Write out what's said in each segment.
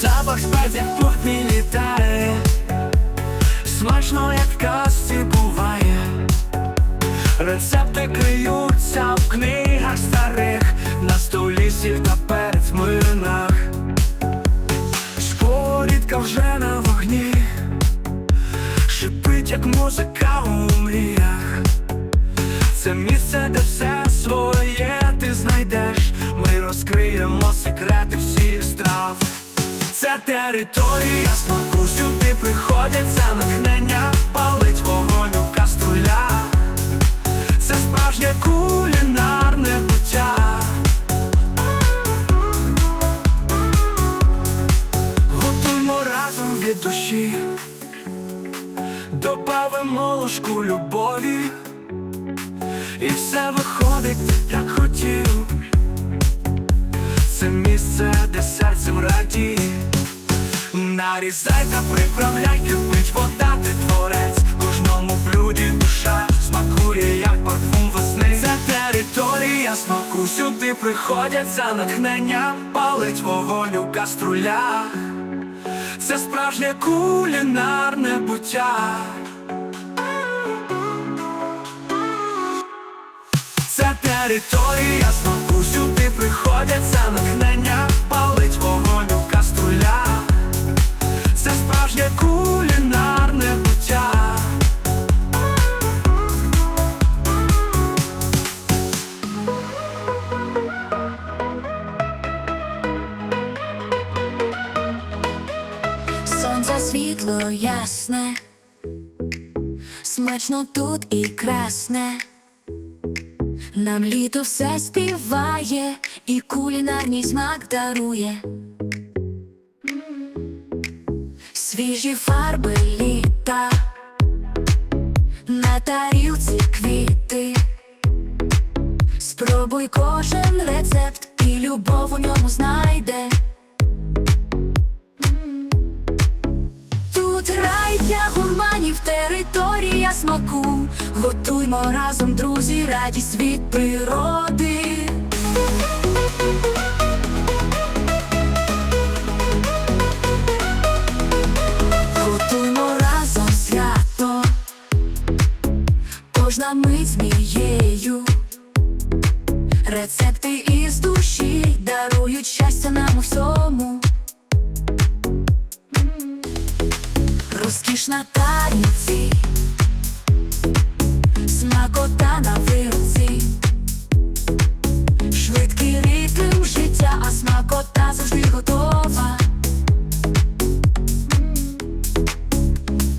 запах тут не літає. Смачно, як в казці буває. Рецепти криються в книгах старих. На столі сіль та перець млинах. Вже на вогні. Шипить, як музика у мріях. Це місце, де все своє Це територія смаку, сюди приходять за натхнення Палить вогонь у каструлях Це справжнє кулінарне буття. Готуймо разом від душі. Добавимо ложку любові. І все виходить, Нарізай та приправляй, кипить вода, ти творець. Кожному блюді душа смакує, як парфум весни. Це територія смаку, сюди приходять за натхнення Палить вогонь у каструлях Це справжнє кулінарне буття. Це територія смаку, сюди приходять за натхнення світло ясне, смачно тут і красне. Нам літо все співає і кулінарний смак дарує. Свіжі фарби літа, на тарілці квіти. Спробуй кожен рецепт і любов у ньому знайде. Гурманів, територія смаку. Готуймо разом, друзі, радість від природи. Готуймо разом свято, кожна мить змією. Рецепти із душі дарують щастя нам у всьому. Розкішна таїці, смакота на вилці, швидкий ритм життя, а смакота завжди готова.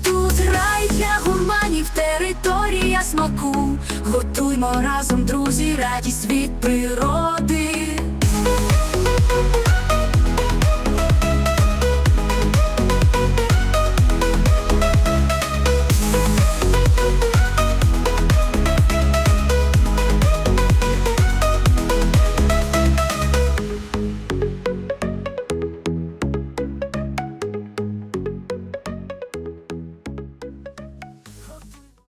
Тут рай для гурманів, територія смаку. Готуймо разом, друзі, радість від природи.